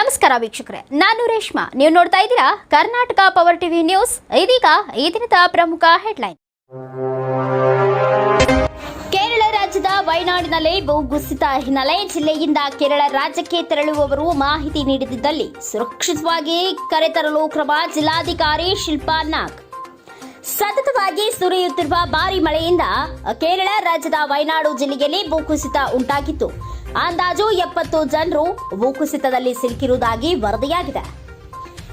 ನಮಸ್ಕಾರ ವೀಕ್ಷಕರೇ, ನಾನು ರೇಷ್ಮಾ. ನೀವು ನೋಡ್ತಾ ಇದ್ದೀರಾ ಕರ್ನಾಟಕ ಪವರ್ ಟಿವಿ ನ್ಯೂಸ್ ಇದೀಗ ಈ ದಿನದ ಪ್ರಮುಖ ಹೆಡ್ಲೈನ್ ಕೇರಳ ರಾಜ್ಯದ ವಯನಾಡಿನಲ್ಲಿ ಭೂಕುಸಿತ ಹಿನ್ನೆಲೆ, ಜಿಲ್ಲೆಯಿಂದ ಕೇರಳ ರಾಜ್ಯಕ್ಕೆ ತೆರಳುವವರು ಮಾಹಿತಿ ನೀಡದಿದ್ದಲ್ಲಿ ಸುರಕ್ಷಿತವಾಗಿ ಕರೆತರಲು ಕ್ರಮ ಜಿಲ್ಲಾಧಿಕಾರಿ ಶಿಲ್ಪಾ ನಾಗ್. ಸತತವಾಗಿ ಸುರಿಯುತ್ತಿರುವ ಭಾರಿ ಮಳೆಯಿಂದ ಕೇರಳ ರಾಜ್ಯದ ವಯನಾಡು ಜಿಲ್ಲೆಯಲ್ಲಿ ಭೂಕುಸಿತ ಉಂಟಾಗಿತ್ತು. ಅಂದಾಜು ಎಪ್ಪತ್ತು ಜನರು ಭೂಕುಸಿತದಲ್ಲಿ ಸಿಲುಕಿರುವುದಾಗಿ ವರದಿಯಾಗಿದೆ.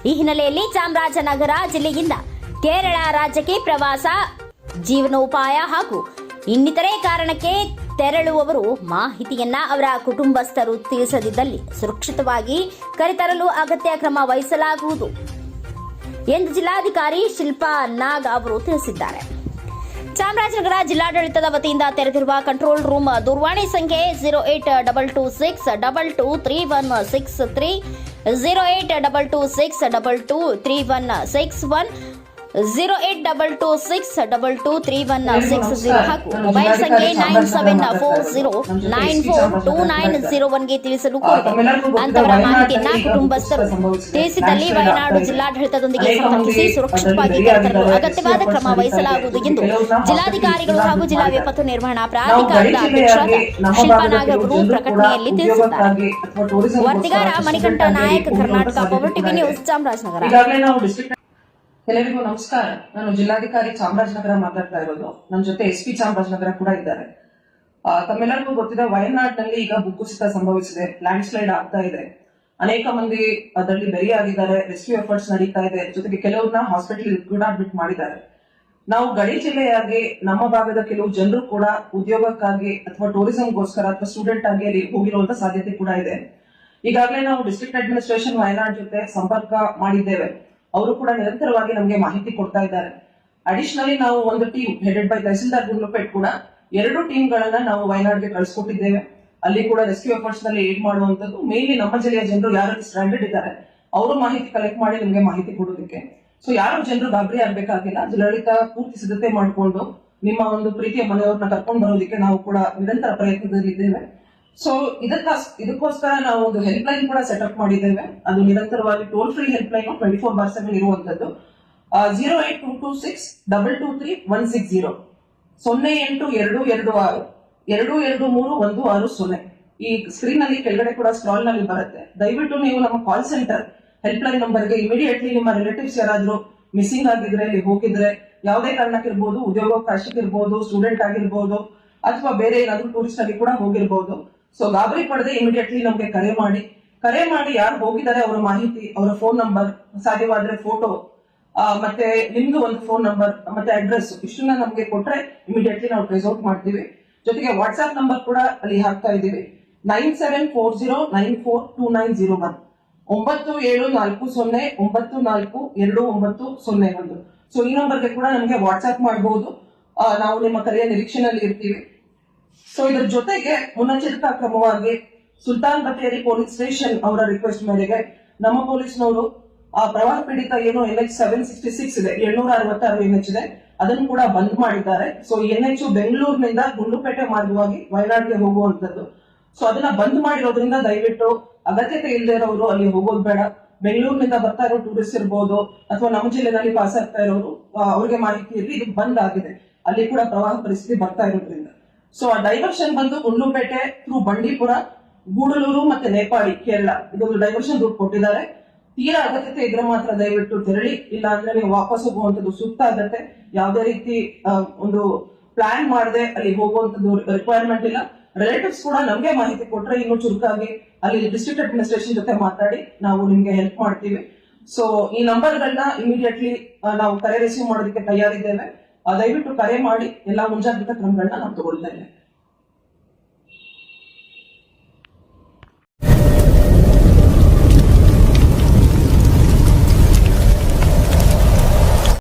ಈ ಹಿನ್ನೆಲೆಯಲ್ಲಿ ಚಾಮರಾಜನಗರ ಜಿಲ್ಲೆಯಿಂದ ಕೇರಳ ರಾಜ್ಯಕ್ಕೆ ಪ್ರವಾಸ, ಜೀವನೋಪಾಯ ಹಾಗೂ ಇನ್ನಿತರೆ ಕಾರಣಕ್ಕೆ ತೆರಳುವವರು ಮಾಹಿತಿಯನ್ನ ಅವರ ಕುಟುಂಬಸ್ಥರು ತಿಳಿಸದಿದ್ದಲ್ಲಿ ಸುರಕ್ಷಿತವಾಗಿ ಕರೆತರಲು ಅಗತ್ಯ ಕ್ರಮ ವಹಿಸಲಾಗುವುದು ಎಂದು ಜಿಲ್ಲಾಧಿಕಾರಿ ಶಿಲ್ಪಾ ನಾಗ್ ಅವರು ತಿಳಿಸಿದ್ದಾರೆ. ಚಾಮರಾಜನಗರ ಜಿಲ್ಲಾಡಳಿತದ ವತಿಯಿಂದ ತೆರೆದಿರುವ ಕಂಟ್ರೋಲ್ ರೂಮ್ ದೂರವಾಣಿ ಸಂಖ್ಯೆ zero eight double two six double two three one six three, zero eight double two six double two three one six one. Zero eight double two six double two three one six zero ಹಾಗೂ mobile ಸಂಖ್ಯೆ nine seven four zero nine four two nine zero ಒನ್ಗೆ ತಿಳಿಸಲು ಕೋರಿದೆ ಅಂತವರ ಮಾಹಿತಿಯನ್ನ ಕುಟುಂಬಸ್ಥರು ತಿಳಿಸಿದಲ್ಲಿ ವಯನಾಡು ಜಿಲ್ಲಾಡಳಿತದೊಂದಿಗೆ ಸಂಪರ್ಕಿಸಿ ಸುರಕ್ಷಿತವಾಗಿ ಕರೆತರಲು ಅಗತ್ಯವಾದ ಕ್ರಮ ವಹಿಸಲಾಗುವುದು ಎಂದು ಜಿಲ್ಲಾಧಿಕಾರಿಗಳು ಹಾಗೂ ಜಿಲ್ಲಾ ವಿಪತ್ತು ನಿರ್ವಹಣಾ ಪ್ರಾಧಿಕಾರದ ಅಧ್ಯಕ್ಷರಾದ ಶಿಲ್ಪಾ ಪ್ರಕಟಣೆಯಲ್ಲಿ ತಿಳಿಸಿದ್ದಾರೆ. ವರದಿಗಾರ Manikanta Nayak Karnataka power TV news Chamarajanagar. ಎಲ್ಲರಿಗೂ ನಮಸ್ಕಾರ. ನಾನು ಜಿಲ್ಲಾಧಿಕಾರಿ ಚಾಮರಾಜನಗರ ಮಾತಾಡ್ತಾ ಇರೋದು. ನನ್ನ ಜೊತೆ ಎಸ್ ಪಿ ಚಾಮರಾಜನಗರ ಕೂಡ ಇದ್ದಾರೆ. ತಮ್ಮೆಲ್ಲರಿಗೂ ಗೊತ್ತಿದೆ, ವಯನಾಡ್ನಲ್ಲಿ ಈಗ ಭೂಕುಸಿತ ಸಂಭವಿಸಿದೆ. ಲ್ಯಾಂಡ್ ಸ್ಲೈಡ್ ಆಗ್ತಾ ಇದೆ. ಅನೇಕ ಮಂದಿ ಅದರಲ್ಲಿ ಆಗಿದ್ದಾರೆ ರೆಸ್ಕ್ಯೂ ಎಫರ್ಟ್ಸ್ ನಡೀತಾ ಇದೆ. ಜೊತೆಗೆ ಕೆಲವ್ರನ್ನ ಹಾಸ್ಪಿಟಲ್ ಕೂಡ ಅಡ್ಮಿಟ್ ಮಾಡಿದ್ದಾರೆ. ನಾವು ಗಡಿ ಜಿಲ್ಲೆಯಾಗಿ, ನಮ್ಮ ಭಾಗದ ಕೆಲವು ಜನರು ಕೂಡ ಉದ್ಯೋಗಕ್ಕಾಗಿ ಅಥವಾ ಟೂರಿಸಂಗೋಸ್ಕರ ಅಥವಾ ಸ್ಟೂಡೆಂಟ್ ಆಗಿ ಅಲ್ಲಿ ಹೋಗಿರುವಂತ ಸಾಧ್ಯತೆ ಕೂಡ ಇದೆ. ಈಗಾಗಲೇ ನಾವು ಡಿಸ್ಟ್ರಿಕ್ಟ್ ಅಡ್ಮಿನಿಸ್ಟ್ರೇಷನ್ ವಯನಾಡ್ ಜೊತೆ ಸಂಪರ್ಕ ಮಾಡಿದ್ದೇವೆ. ಅವರು ಕೂಡ ನಿರಂತರವಾಗಿ ನಮಗೆ ಮಾಹಿತಿ ಕೊಡ್ತಾ ಇದ್ದಾರೆ. ಅಡಿಷನಲಿ ನಾವು ಒಂದು team headed by tahsildar Gundlupet ಕೂಡ ಎರಡು ಟೀಮ್ ಗಳನ್ನ ನಾವು ವಯನಾಡ್ಗೆ ಕಳಿಸ್ಕೊಟ್ಟಿದ್ದೇವೆ. ಅಲ್ಲಿ ಕೂಡ ರೆಸ್ಕ್ಯೂ ಎಫರ್ಟ್ಸ್ನಲ್ಲಿ ಏಡ್ ಮಾಡುವಂತದ್ದು ಮೇನ್ಲಿ ನಮ್ಮ ಜಿಲ್ಲೆಯ ಜನರು ಯಾರು ಸ್ಟ್ಯಾಂಡರ್ಡ್ ಇದ್ದಾರೆ, ಅವರು ಮಾಹಿತಿ ಕಲೆಕ್ಟ್ ಮಾಡಿ ನಮಗೆ ಮಾಹಿತಿ ಕೊಡೋದಕ್ಕೆ. ಸೊ ಯಾರು ಜನರು ಗಾಬರಿ ಆಗ್ಬೇಕಾಗಿಲ್ಲ. ಜಿಲ್ಲಾಡಳಿತ ಪೂರ್ತಿ ಸಿದ್ಧತೆ ಮಾಡಿಕೊಂಡು, ನಿಮ್ಮ ಒಂದು ಪ್ರೀತಿಯ ಮನೆಯವ್ರನ್ನ ಕರ್ಕೊಂಡು ಬರೋದಕ್ಕೆ ನಾವು ಕೂಡ ನಿರಂತರ ಪ್ರಯತ್ನದಲ್ಲಿದ್ದೇವೆ. ಸೊ ಇದಕ್ಕ ಇದಕ್ಕೋಸ್ಕರ ನಾವು ಒಂದು ಹೆಲ್ಪ್ ಲೈನ್ ಕೂಡ ಸೆಟಪ್ ಮಾಡಿದ್ದೇವೆ. ಅದು ನಿರಂತರವಾಗಿ toll free helpline twenty four bar seven ಇರುವಂತದ್ದು zero eight two two six double two three one six zero ಸೊನ್ನೆ ಎಂಟು ಎರಡು ಎರಡು ಆರು. ಎರಡು ಎರಡು ಮೂರು ಒಂದು ಆರು ಸೊನ್ನೆ. ಈ ಸ್ಕ್ರೀನ್ ಅಲ್ಲಿ ಕೆಳಗಡೆ ಕೂಡ ಸ್ಟಾಲ್ನಲ್ಲಿ ಬರುತ್ತೆ. ದಯವಿಟ್ಟು ನೀವು ನಮ್ಮ ಕಾಲ್ ಸೆಂಟರ್ ಹೆಲ್ಪ್ ಲೈನ್ ನಂಬರ್ಗೆ ಇಮಿಡಿಯೇಟ್ಲಿ ನಿಮ್ಮ ರಿಲೇಟಿವ್ಸ್ ಯಾರಾದ್ರೂ ಮಿಸ್ಸಿಂಗ್ ಆಗಿದ್ರೆ ಅಲ್ಲಿ ಹೋಗಿದ್ರೆ, ಯಾವುದೇ ಕಾರಣಕ್ಕಿರ್ಬೋದು ಉದ್ಯೋಗಾವಕಾಶಕ್ಕಿರ್ಬೋದು ಸ್ಟೂಡೆಂಟ್ ಆಗಿರ್ಬೋದು, ಅಥವಾ ಬೇರೆ ಏನಾದ್ರೂ ಟೂರಿಸ್ಟ್ ಅಲ್ಲಿ ಕೂಡ ಹೋಗಿರ್ಬೋದು ಸೊ ಗಾಬರಿ ಪಡೆದೇ ಇಮಿಡಿಯೇಟ್ಲಿ ನಮಗೆ ಕರೆ ಮಾಡಿ. ಕರೆ ಮಾಡಿ ಯಾರು ಹೋಗಿದ್ದಾರೆ ಅವರ ಮಾಹಿತಿ, ಅವರ ಫೋನ್ ನಂಬರ್ ಸಾಧ್ಯವಾದ್ರೆ ಫೋಟೋ ಮತ್ತೆ ನಿಮ್ದು ಒಂದು ಫೋನ್ ನಂಬರ್ ಮತ್ತೆ ಅಡ್ರೆಸ್ ಇಷ್ಟನ್ನ ನಮಗೆ ಕೊಟ್ರೆ ಇಮಿಡಿಯೇಟ್ಲಿ ನಾವು ಟ್ರೇಸ್ ಮಾಡ್ತೀವಿ. ಜೊತೆಗೆ ವಾಟ್ಸ್ಆಪ್ ನಂಬರ್ ಕೂಡ ಅಲ್ಲಿ ಹಾಕ್ತಾ ಇದ್ದೀವಿ. Nine seven four zero nine four two nine zero one ಒಂಬತ್ತು ಏಳು ನಾಲ್ಕು ಸೊನ್ನೆ, ಒಂಬತ್ತು ನಾಲ್ಕು ಎರಡು ಒಂಬತ್ತು ಸೊನ್ನೆ ಒಂದು. ಸೊ ಈ ನಂಬರ್ಗೆ ಕೂಡ ನಮಗೆ ವಾಟ್ಸ್ಆಪ್ ಮಾಡಬಹುದು ನಾವು ನಿಮ್ಮ ಕರೆಯ ನಿರೀಕ್ಷೆನಲ್ಲಿ ಇರ್ತೀವಿ. ಸೊ ಇದರ ಜೊತೆಗೆ ಮುನ್ನೆಚ್ಚರಿಕಾ ಕ್ರಮವಾಗಿ ಸುಲ್ತಾನ್ ಬತ್ತೇರಿ ಪೊಲೀಸ್ ಸ್ಟೇಷನ್ ಅವರ ರಿಕ್ವೆಸ್ಟ್ ಮೇರೆಗೆ ನಮ್ಮ ಪೊಲೀಸ್ನವರು ಆ ಪ್ರವಾಹ ಪೀಡಿತ ಏನು N H seven sixty six ಇದೆ, ಏಳ್ನೂರ ಅರವತ್ತಾರು ಎನ್ ಎಚ್ ಇದೆ, ಅದನ್ನು ಕೂಡ ಬಂದ್ ಮಾಡಿದ್ದಾರೆ. ಸೊ ಎನ್ ಎಚ್ ಬೆಂಗಳೂರಿನಿಂದ ಗುಂಡ್ಲುಪೇಟೆ ಮಾರ್ಗವಾಗಿ ವಯನಾಡ್ಗೆ ಹೋಗುವಂತದ್ದು ಸೊ ಅದನ್ನ ಬಂದ್ ಮಾಡಿರೋದ್ರಿಂದ ದಯವಿಟ್ಟು ಅಗತ್ಯತೆ ಇಲ್ಲದೆ ಇರೋರು ಅಲ್ಲಿ ಹೋಗೋದು ಬೇಡ. ಬೆಂಗಳೂರಿನಿಂದ ಬರ್ತಾ ಇರೋ ಟೂರಿಸ್ಟ್ ಇರ್ಬೋದು, ಅಥವಾ ನಮ್ಮ ಜಿಲ್ಲೆನಲ್ಲಿ ಪಾಸ್ ಆಗ್ತಾ ಇರೋರು ಅವ್ರಿಗೆ ಮಾಹಿತಿ ಇರಲಿ, ಇದು ಬಂದ್ ಆಗಿದೆ. ಅಲ್ಲಿ ಕೂಡ ಪ್ರವಾಹ ಪರಿಸ್ಥಿತಿ ಬರ್ತಾ ಇರೋದ್ರಿಂದ. ಸೊ ಆ ಡೈವರ್ಷನ್ ಬಂದು ಗುಂಡ್ಲುಪೇಟೆ ಥ್ರೂ ಬಂಡೀಪುರ, ಗೂಡಲೂರು ಮತ್ತೆ ನೇಪಾಳಿ, ಕೇರಳ. ಇದೊಂದು ಡೈವರ್ಷನ್ ರೂಟ್ ಕೊಟ್ಟಿದ್ದಾರೆ. ತೀರಾ ಅಗತ್ಯತೆ ಇದ್ರೆ ಮಾತ್ರ ದಯವಿಟ್ಟು ತೆರಳಿ. ಇಲ್ಲ ಅಂದ್ರೆ ನೀವು ವಾಪಸ್ ಹೋಗುವಂತದ್ದು ಸೂಕ್ತ ಆಗತ್ತೆ. ಯಾವುದೇ ರೀತಿ ಒಂದು ಪ್ಲಾನ್ ಮಾಡದೆ ಅಲ್ಲಿ ಹೋಗುವಂತದ್ದು ರಿಕ್ವೈರ್ಮೆಂಟ್ ಇಲ್ಲ. ರಿಲೇಟಿವ್ಸ್ ಕೂಡ ನಮಗೆ ಮಾಹಿತಿ ಕೊಟ್ರೆ ಇನ್ನು ಚುರುಕಾಗಿ ಅಲ್ಲಿ ಡಿಸ್ಟ್ರಿಕ್ಟ್ ಅಡ್ಮಿನಿಸ್ಟ್ರೇಷನ್ ಜೊತೆ ಮಾತಾಡಿ ನಾವು ನಿಮ್ಗೆ ಹೆಲ್ಪ್ ಮಾಡ್ತೀವಿ. ಸೊ ಈ ನಂಬರ್ಗಳನ್ನ ಇಮಿಡಿಯೇಟ್ಲಿ ನಾವು ಕರೆ ರಿಸೀವ್ ಮಾಡೋದಕ್ಕೆ ತಯಾರಿದ್ದೇವೆ. ದಯವಿಟ್ಟು ಕರೆ ಮಾಡಿ ಎಲ್ಲಾ ಮುಂಜಾಗ್ರತಾ ಕ್ರಮಗಳನ್ನ ನಾವು ತಗೊಳ್ತಾ ಇದ್ದೇವೆ.